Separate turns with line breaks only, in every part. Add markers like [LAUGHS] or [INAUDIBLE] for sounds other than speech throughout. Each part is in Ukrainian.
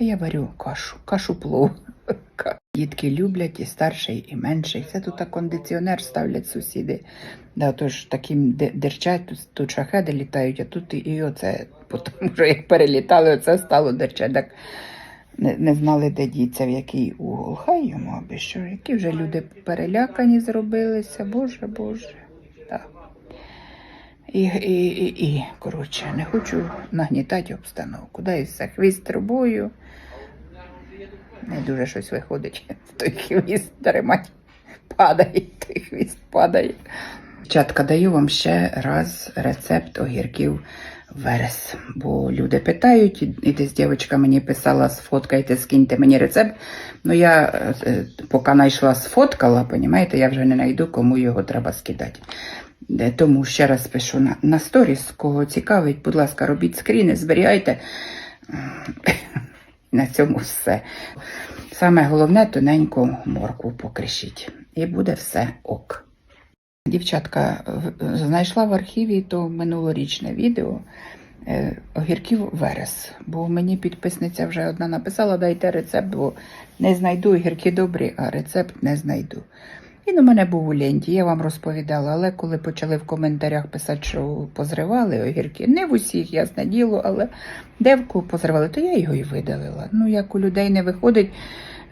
А я варю кашу, кашу плов. [LAUGHS] Дітки люблять і старший, і менший. Це тут кондиціонер ставлять сусіди. Да, тож таким дерчать, тут, тут шахеди літають, а тут і, оце, тому що як перелітали, оце стало дерчать. Так не, не знали, де діться, в який угол. Хай йому аби що, які вже люди перелякані зробилися, боже, боже. І, і, і, і, коротше, не хочу нагнітати обстановку. Дай все хвіст трубою. Не дуже щось виходить. [LAUGHS] Той хвіст тримать падає, той хвіст падає. Дівчатка, даю вам ще раз рецепт огірків верес. Бо люди питають, і і десь дівчинка мені писала, сфоткайте, скиньте мені рецепт. Ну я е, е, поки знайшла, сфоткала, понімаєте, я вже не знайду, кому його треба скидати. Де- Тому ще раз пишу на, на сторіс, кого цікавить, будь ласка, робіть скріни, зберігайте. [LAUGHS] На цьому все. Саме головне тоненьку моркву покришіть. І буде все ок. Дівчатка, знайшла в архіві то минулорічне відео е, огірків верес. Бо мені підписниця вже одна написала, дайте рецепт, бо не знайду огірки добрі, а рецепт не знайду. Він у мене був у ленті, я вам розповідала, але коли почали в коментарях писати, що позривали огірки, не в усіх, ясне діло, але де в кого позривали, то я його і видалила. Ну, як у людей не виходить,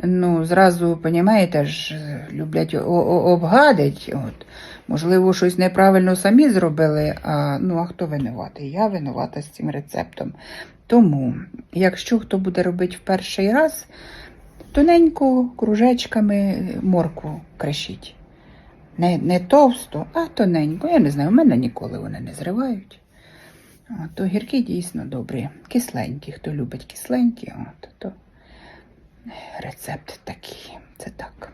ну, зразу, понімаєте ж, люблять обгадить. От. Можливо, щось неправильно самі зробили, а, ну, а хто винуватий? Я винувата з цим рецептом. Тому, якщо хто буде робити в перший раз, тоненько кружечками моркву кришіть. Не, не товсто, а тоненько. Я не знаю, у мене ніколи вони не зривають. От, огірки дійсно добрі. Кисленькі, хто любить кисленькі, от, то рецепт такий. Це так.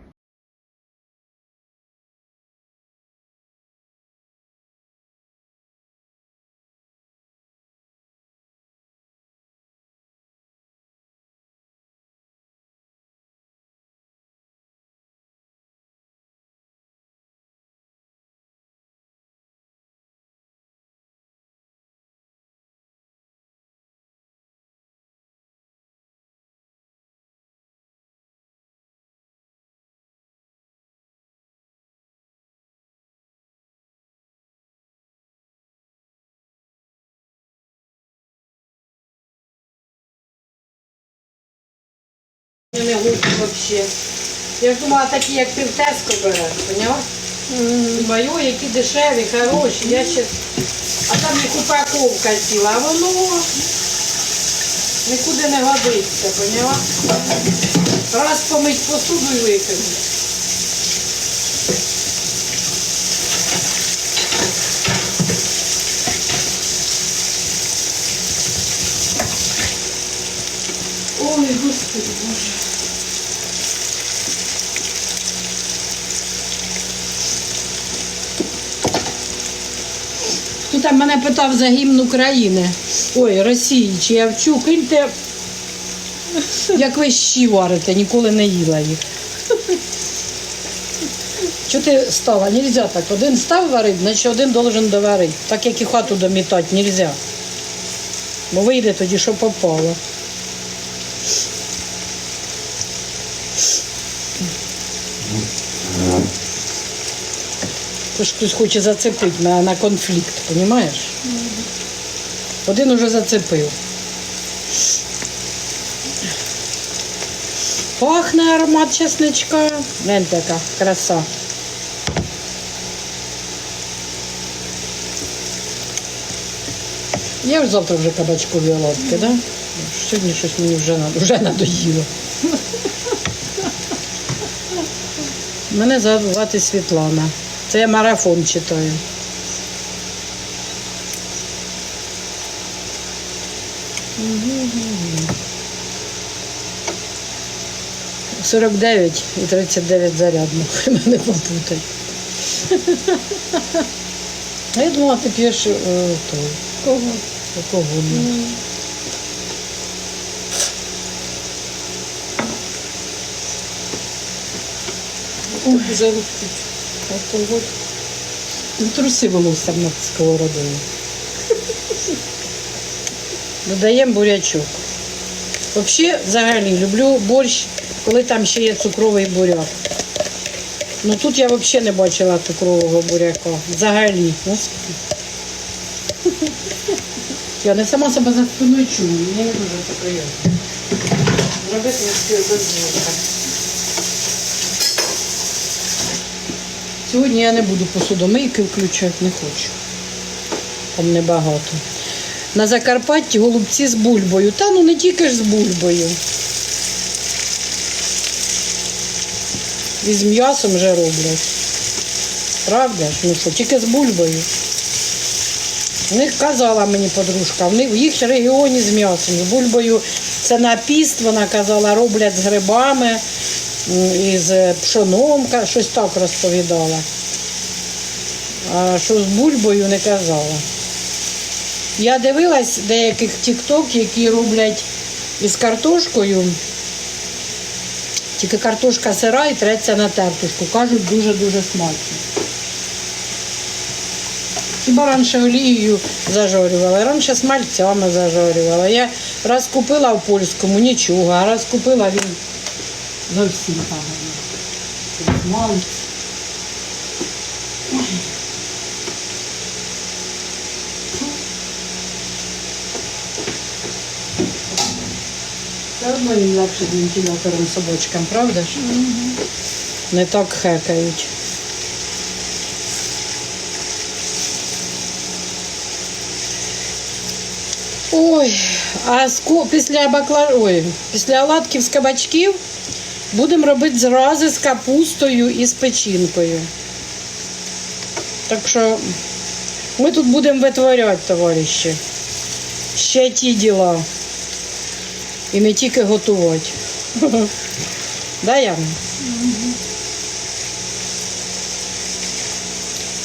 Не гушу взагалі. Я ж думала, такі, як ти в Теско береш, поняла? Маю, які дешеві, хороші. Я ще... А там їх упаковка ціла, а воно нікуди не годиться, поняла? Раз помить посуду і викинути. Ой, господи боже. Хто там мене питав за гімн України? Ой, Росії, чи я вчу, киньте, як ви щі варите, ніколи не їла їх. Що ти стала? Нельзя так. Один став варити, значить один должен доварити. Так як і хату домітати, нельзя. Бо вийде тоді, що попало. Тож хтось хоче зацепити мене на конфлікт, розумієш? Один уже зацепив. Пахне аромат чесничка. Глянь така краса. Я ж завтра вже кабачкові оладки, да? Сьогодні щось мені вже, на- вже надоїло. Мене звати Світлана. Це я марафон читаю. Сорок дев'ять і 39 зарядно. [LAUGHS] Мене попутай. А я думала, ти п'єш е, той. Кого? Алкогольний. Ой, залупить. Алкоголь. Ну, труси волоссям над сковородою. Додаємо бурячок. Взагалі, взагалі, люблю борщ, коли там ще є цукровий буряк. Ну тут я взагалі не бачила цукрового буряка. Взагалі. Я не сама себе за спиною чую, мені не дуже це приємно. Зробити не без. Сьогодні я не буду посудомийки включати, не хочу. Там небагато. На Закарпатті голубці з бульбою. Та ну не тільки ж з бульбою. І з м'ясом вже роблять. Правда ж? Ну що, тільки з бульбою. В них казала мені подружка, в в їх регіоні з м'ясом, з бульбою це на піст, вона казала, роблять з грибами м, і з пшоном, щось так розповідала. А що з бульбою не казала. Я дивилась деяких тік-ток, які роблять із картошкою. Тільки картошка сира і треться на тертушку. Кажуть, дуже-дуже смачно. Хіба раніше олією зажарювала, раніше смальцями зажарювала. Я раз купила в польському, нічого, а раз купила він зовсім погано. Смалець. Все одно їм легше з вентилятором собачкам, правда ж? Не так хекають. Ой, а ско- після бакла... Ой, після оладків з кабачків будемо робити зрази з капустою і з печінкою. Так що ми тут будемо витворяти, товариші. Ще ті діла. І не тільки готувати. [LAUGHS] Да, Яна?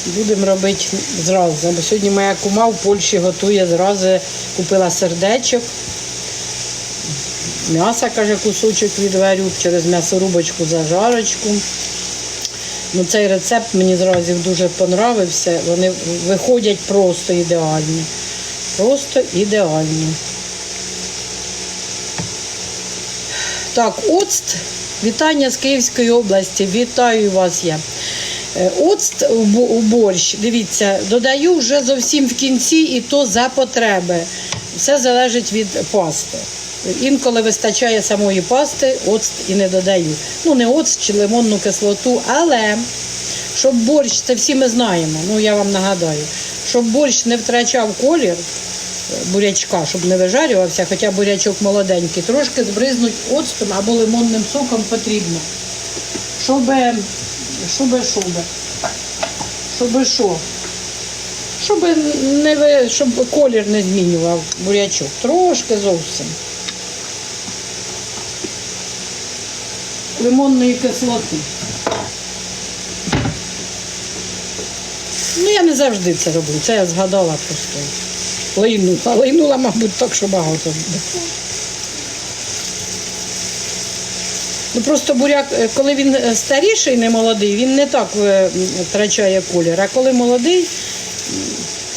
Будемо робити зрази. Бо сьогодні моя кума в Польщі готує зрази, купила сердечок. М'яса, каже, кусочок відварю через м'ясорубочку зажарочку. Ну, цей рецепт мені зразів дуже понравився. Вони виходять просто ідеальні. Просто ідеальні. Так, оцт. Вітання з Київської області. Вітаю вас я. Е, Оцт у борщ, дивіться, додаю вже зовсім в кінці і то за потреби. Все залежить від пасти. Інколи вистачає самої пасти, оцт і не додаю. Ну, не оцт чи лимонну кислоту, але щоб борщ, це всі ми знаємо, ну я вам нагадаю, щоб борщ не втрачав колір е, бурячка, щоб не вижарювався, хоча бурячок молоденький, трошки збризнуть оцтом або лимонним соком потрібно. Щоб, щоб, щоб, щоб що? Щоб, не, щоб колір не змінював бурячок. Трошки зовсім. Лимонної кислоти. Ну, я не завжди це роблю. Це я згадала просто. Лайнула. Лайнула, мабуть, так, що багато буде. Ну просто буряк, е, коли він е, старіший, не молодий, він не так е, втрачає колір, а коли молодий,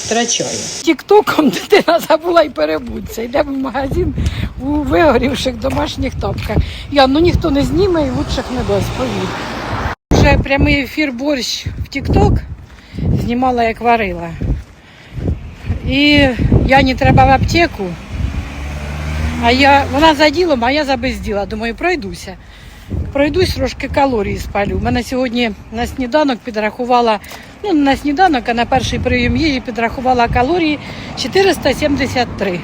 м, втрачає. Тіктоком [LAUGHS] дитина забула і перебудься. Йдемо в магазин у вигорівших домашніх тапках. Я ну ніхто не зніме і лучших не дасть, повір. Вже прямий ефір борщ в Тікток знімала, як варила. І Яні треба в аптеку. А я, вона за ділом, а я за безділа. Думаю, пройдуся. Пройдусь, трошки калорії спалю. У мене сьогодні на сніданок підрахувала, ну не на сніданок, а на перший прийом її підрахувала калорії 473.